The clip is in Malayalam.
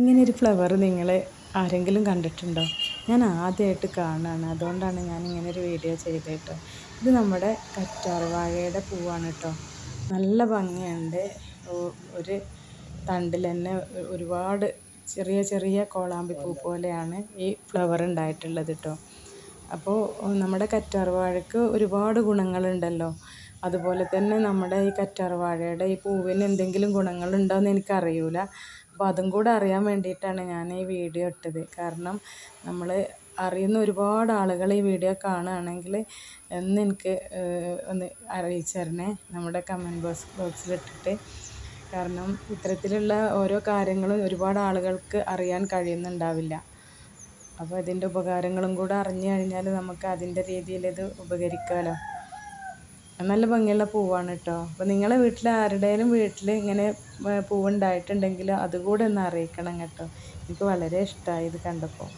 ഇങ്ങനെ ഒരു ഫ്ലവർ നിങ്ങൾ ആരെങ്കിലും കണ്ടിട്ടുണ്ടോ? ഞാൻ ആദ്യമായിട്ട് കാണുകയാണ് അതുകൊണ്ടാണ് ഞാൻ ഇങ്ങനെ ഒരു വീഡിയോ ചെയ്തത് കേട്ടോ ഇത് നമ്മുടെ കറ്റാർവാഴയുടെ പൂവാണ് കേട്ടോ. നല്ല ഭംഗിയുണ്ട്. ഒരു തണ്ടിൽ തന്നെ ഒരുപാട് ചെറിയ ചെറിയ കോളാമ്പി പൂ പോലെയാണ് ഈ ഫ്ലവർ ഉണ്ടായിട്ടുള്ളത് കേട്ടോ. അപ്പോൾ നമ്മുടെ കറ്റാർവാഴയ്ക്ക് ഒരുപാട് ഗുണങ്ങളുണ്ടല്ലോ. അതുപോലെ തന്നെ നമ്മുടെ ഈ കറ്റാർവാഴയുടെ ഈ പൂവിന് എന്തെങ്കിലും ഗുണങ്ങളുണ്ടോ എന്ന് എനിക്കറിയില്ല അപ്പോൾ അതും കൂടെ അറിയാൻ വേണ്ടിയിട്ടാണ് ഞാൻ ഈ വീഡിയോ ഇട്ടത്. കാരണം നമ്മൾ അറിയുന്ന ഒരുപാട് ആളുകൾ ഈ വീഡിയോ കാണുകയാണെങ്കിൽ ഒന്ന് എനിക്ക് ഒന്ന് അറിയിച്ചു തരണേ നമ്മുടെ കമന്റ് ബോക്സ് ബോക്സിലിട്ടിട്ട് കാരണം ഇത്തരത്തിലുള്ള ഓരോ കാര്യങ്ങളും ഒരുപാട് ആളുകൾക്ക് അറിയാൻ കഴിയുന്നുണ്ടാവില്ല. അപ്പോൾ അതിന്റെ ഉപകാരങ്ങളും കൂടെ അറിഞ്ഞു കഴിഞ്ഞാൽ നമുക്ക് അതിന്റെ രീതിയിൽ ഇത് ഉപകരിക്കാമല്ലോ നല്ല ഭംഗിയുള്ള പൂവാണ് കേട്ടോ അപ്പോൾ നിങ്ങളെ വീട്ടിൽ ആരുടെയും വീട്ടിൽ ഇങ്ങനെ പൂവുണ്ടായിട്ടുണ്ടെങ്കിൽ അതുകൂടെ ഒന്ന് അറിയിക്കണം കേട്ടോ. എനിക്ക് വളരെ ഇഷ്ടമായി ഇത് കണ്ടപ്പോൾ.